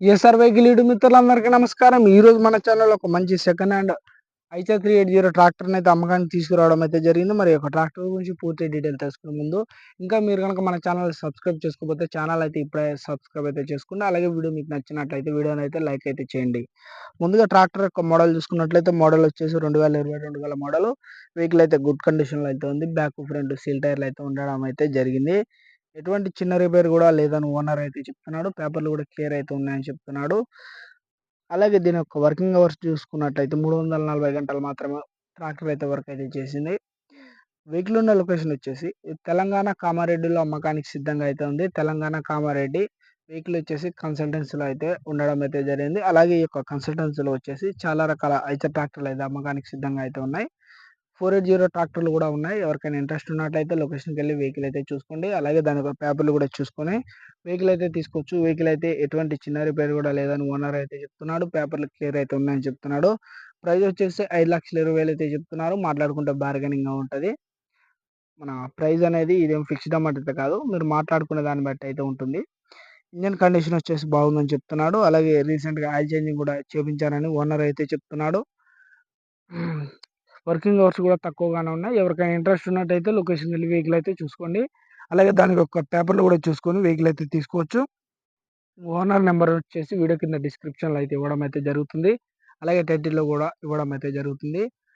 SR vehicle YouTube మిత్రులందరికీ నమస్కారం. ఈ రోజు మన ఛానల్లో ఒక మంచి second hand Eicher three eight zero ట్రాక్టర్ని అయితే అమ్మకానికి తీసుకురావడం అయితే జరిగింది. మరి ఒక ట్రాక్టర్ గురించి పూర్తి డీటెయిల్ తెలుసుకునే ముందు ఇంకా మీరు కనుక మన ఛానల్ సబ్స్క్రైబ్ చేసుకోకపోతే ఛానల్ అయితే ఇప్పుడే సబ్స్క్రైబ్ అయితే చేసుకోండి. అలాగే వీడియో మీకు నచ్చినట్లయితే వీడియోని అయితే లైక్ అయితే చేయండి. ముందుగా ట్రాక్టర్ యొక్క మోడల్ చూసుకున్నట్లయితే మోడల్ వచ్చేసి రెండు వేల ఇరవై రెండు వేల మోడల్ వెహికల్ అయితే గుడ్ కండిషన్లో అయితే ఉంది. బ్యాక్ ఫ్రంట్ సీల్ టైర్లు అయితే ఉండడం అయితే జరిగింది. ఎటువంటి చిన్న రిపేర్ కూడా లేదని ఓనర్ అయితే చెప్తున్నాడు పేపర్లు కూడా క్లియర్ అయితే ఉన్నాయని చెప్తున్నాడు. అలాగే దీని యొక్క వర్కింగ్ అవర్స్ చూసుకున్నట్లయితే మూడు వందల నలభై గంటలు మాత్రమే ట్రాక్టర్ అయితే వర్క్ అయితే చేసింది. వెహికల్ ఉన్న లొకేషన్ వచ్చేసి తెలంగాణ కామారెడ్డిలో అమ్మకానికి సిద్ధంగా అయితే ఉంది. తెలంగాణ కామారెడ్డి వెహికల్ వచ్చేసి కన్సల్టెన్సీలో అయితే ఉండడం అయితే జరిగింది. అలాగే ఈ యొక్క కన్సల్టెన్సీలో వచ్చేసి చాలా రకాల ఐచర్ ట్రాక్టర్లు అయితే అమ్మకానికి సిద్ధంగా అయితే ఉన్నాయి. ఫోర్ ఎయిట్ జీరో ట్రాక్టర్లు కూడా ఉన్నాయి. ఎవరికైనా ఇంట్రెస్ట్ ఉన్నట్లయితే లొకేషన్కి వెళ్ళి వెహికల్ అయితే చూసుకోండి. అలాగే దాని యొక్క పేపర్లు కూడా చూసుకొని వెహికల్ అయితే తీసుకోవచ్చు. వెహికల్ అయితే ఎటువంటి చిన్న రిపేర్ కూడా లేదని ఓనర్ అయితే చెప్తున్నాడు. పేపర్లు క్లియర్ అయితే ఉన్నాయని చెప్తున్నాడు. ప్రైస్ వచ్చేసి ఐదు లక్షల ఇరవై వేలు అయితే చెప్తున్నారు. మాట్లాడుకుంటే బార్గెనింగ్గా ఉంటుంది. మన ప్రైస్ అనేది ఇదేం ఫిక్స్డ్ అమౌంట్ అయితే కాదు. మీరు మాట్లాడుకునే దాన్ని బట్టి అయితే ఉంటుంది. ఇంజన్ కండిషన్ వచ్చేసి బాగుందని చెప్తున్నాడు. అలాగే రీసెంట్గా ఆయిల్ చేంజింగ్ కూడా చేపించారని ఓనర్ అయితే చెప్తున్నాడు. వర్కింగ్ అవర్స్ కూడా తక్కువగానే ఉన్నాయి. ఎవరికైనా ఇంట్రెస్ట్ ఉన్నట్టయితే లొకేషన్ వెళ్ళి వెహికల్ అయితే చూసుకోండి. అలాగే దానికి ఒక పేపర్లు కూడా చూసుకొని వెహికల్ అయితే తీసుకోవచ్చు. ఓనర్ నెంబర్ వచ్చేసి వీడియో కింద డిస్క్రిప్షన్లో అయితే ఇవ్వడం అయితే జరుగుతుంది. అలాగే టైటిల్లో కూడా ఇవ్వడం అయితే జరుగుతుంది.